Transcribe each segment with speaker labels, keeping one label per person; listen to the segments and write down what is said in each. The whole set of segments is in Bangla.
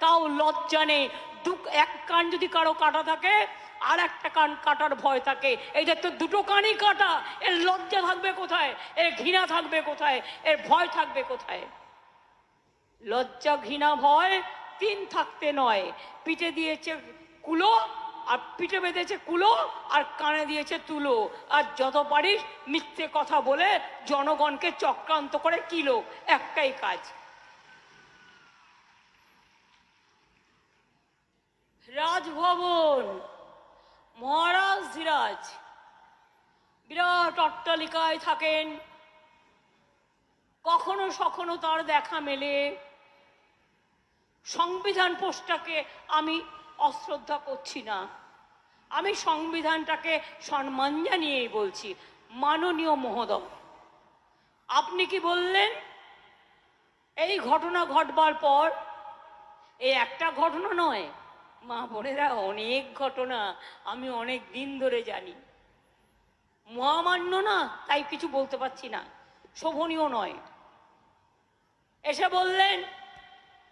Speaker 1: তাও লজ্জা নেই দু এক কান যদি কারও কাটা থাকে আর একটা কান কাটার ভয় থাকে। যে তো দুটো কানই কাটা, এর লজ্জা থাকবে কোথায়? এর ঘৃণা থাকবে কোথায়? এর ভয় থাকবে কোথায়? লজ্জা, ঘৃণা, ভয় তিন থাকতে নয়। পিঠে দিয়েছে কুলো, আর পিঠে বেঁধেছে কুলো, আর কানে দিয়েছে তুলো। আর যত পারিস মিথ্যে কথা বলে জনগণকে চক্রান্ত করে কিলো একটাই কাজ। রাজভবন। মহারাজ ধীরাজ, বিরাট অট্টালিকায় থাকেন। কখনো সখনো তার দেখা মেলে। সংবিধান পোস্টটাকে আমি অশ্রদ্ধা করছি না। আমি সংবিধানটাকে সম্মান জানিয়েই বলছি। মাননীয় মহোদয়, আপনি কি বললেন? এই ঘটনা ঘটবার পর, এই একটা ঘটনা নয় মা বোনেরা, অনেক ঘটনা আমি অনেক দিন ধরে জানি। মহামান্য না, তাই কিছু বলতে পারছি না। শোভনীয় নয়। এসে বললেন,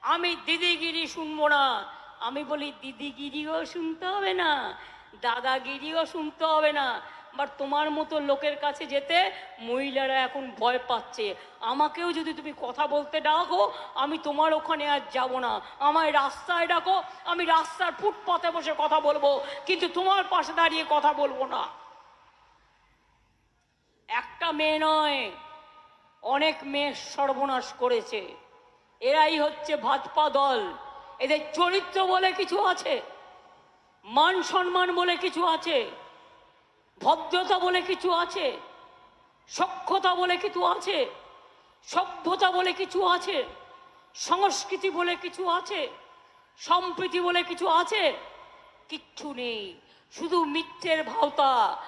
Speaker 1: আমি দিদিগিরি শুনব না। আমি বলি, দিদিগিরিও শুনতে হবে না, দাদাগিরিও শুনতে হবে না। বাট তোমার মতো লোকের কাছে যেতে মহিলারা এখন ভয় পাচ্ছে। আমাকেও যদি তুমি কথা বলতে ডাকো, আমি তোমার ওখানে আর যাব না। আমায় রাস্তায় ডাকো, আমি রাস্তার ফুটপাতে বসে কথা বলব, কিন্তু তোমার পাশে দাঁড়িয়ে কথা বলব না। একটা মেয়ে নয়, অনেক মেয়ে সর্বনাশ করেছে। এরাই হচ্ছে ভাজপা দল। এদের চরিত্র বলে কিছু আছে, মান সম্মান বলে কিছু আছে। ভদ্রতা বলে কিছু আছে? সক্ষতা বলে কিছু আছে? সভ্যতা বলে কিছু আছে? সংস্কৃতি বলে কিছু আছে? সম্প্রীতি বলে কিছু আছে? কিচ্ছু নেই। শুধু মিথ্যের ভাওতা।